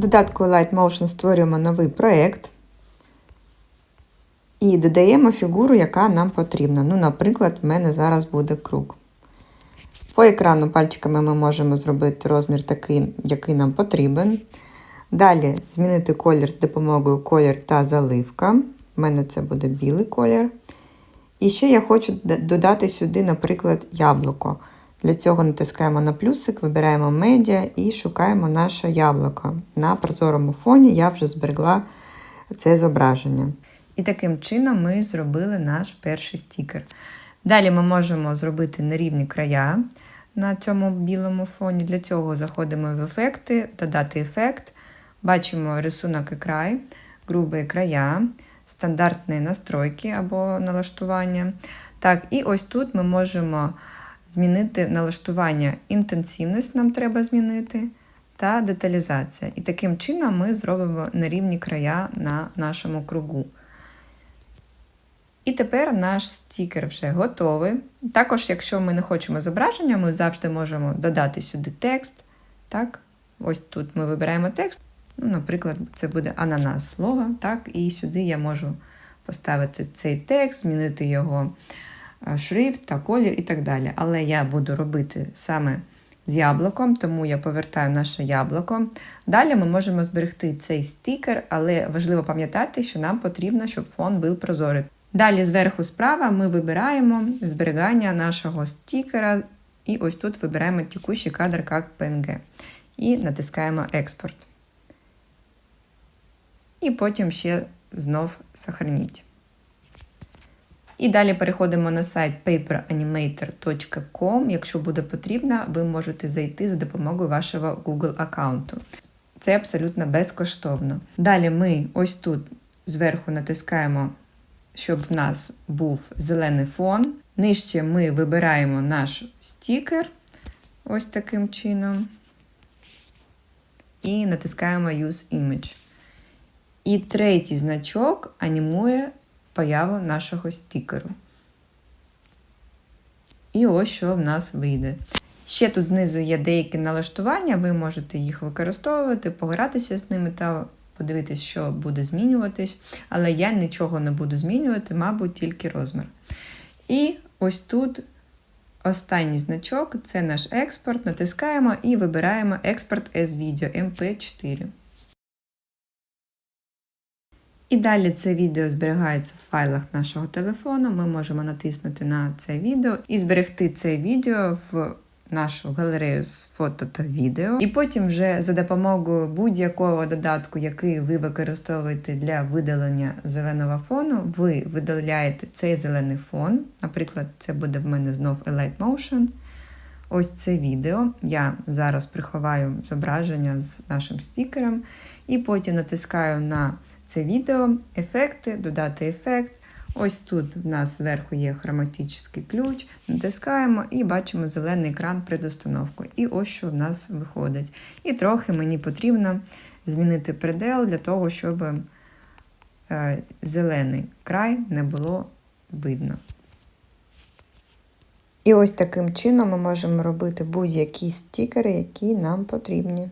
В додатку Light Motion створюємо новий проєкт і додаємо фігуру, яка нам потрібна. Ну, наприклад, в мене зараз буде круг. По екрану пальчиками ми можемо зробити розмір такий, який нам потрібен. Далі змінити колір з допомогою колір та заливка. У мене це буде білий колір. І ще я хочу додати сюди, наприклад, яблуко. Для цього натискаємо на плюсик, вибираємо медіа і шукаємо наше яблуко. На прозорому фоні я вже зберегла це зображення. І таким чином ми зробили наш перший стікер. Далі ми можемо зробити нерівні края на цьому білому фоні. Для цього заходимо в ефекти, додати ефект, бачимо рисунок і край, грубі края, стандартні настройки або налаштування. Так, І ось тут ми можемо змінити налаштування інтенсивність, нам треба змінити, та деталізація. І таким чином ми зробимо нерівні края на нашому кругу. І тепер наш стікер вже готовий. Також, якщо ми не хочемо зображення, ми завжди можемо додати сюди текст. Так? Ось тут ми вибираємо текст. Ну, Наприклад, це буде ананас слово. Так? І сюди я можу поставити цей текст, змінити його шрифт та колір і так далі. Але я буду робити саме з яблуком, тому я повертаю наше яблуко. Далі ми можемо зберегти цей стікер, але важливо пам'ятати, що нам потрібно, щоб фон був прозорий. Далі зверху справа ми вибираємо зберігання нашого стікера, і ось тут вибираємо текущий кадр як PNG. І натискаємо Експорт. І потім ще знов сохраніть. І далі переходимо на сайт paperanimator.com. Якщо буде потрібно, ви можете зайти за допомогою вашого Google аккаунту. Це абсолютно безкоштовно. Далі ми ось тут зверху натискаємо щоб в нас був зелений фон. Нижче ми вибираємо наш стікер ось таким чином. І натискаємо Use Image. І третій значок анімує появу нашого стікеру. І ось що в нас вийде. Ще тут знизу є деякі налаштування, ви можете їх використовувати, погратися з ними та подивитись, що буде змінюватись, але я нічого не буду змінювати, мабуть, тільки розмір. І ось тут останній значок це наш експорт. Натискаємо і вибираємо експорт as video MP4. І далі це відео зберігається в файлах нашого телефону. Ми можемо натиснути на це відео і зберегти це відео в нашу галерею з фото та відео, і потім вже за допомогою будь-якого додатку, який ви використовуєте для видалення зеленого фону, ви видаляєте цей зелений фон. Наприклад, це буде в мене знов Light Motion. Ось це відео. Я зараз приховаю зображення з нашим стікером, і потім натискаю на це відео, ефекти, додати ефект. Ось тут в нас зверху є хроматичний ключ, натискаємо і бачимо зелений екран перед установкою. І ось що в нас виходить. І трохи мені потрібно змінити предел для того, щоб е, зелений край не було видно. І ось таким чином ми можемо робити будь-які стікери, які нам потрібні.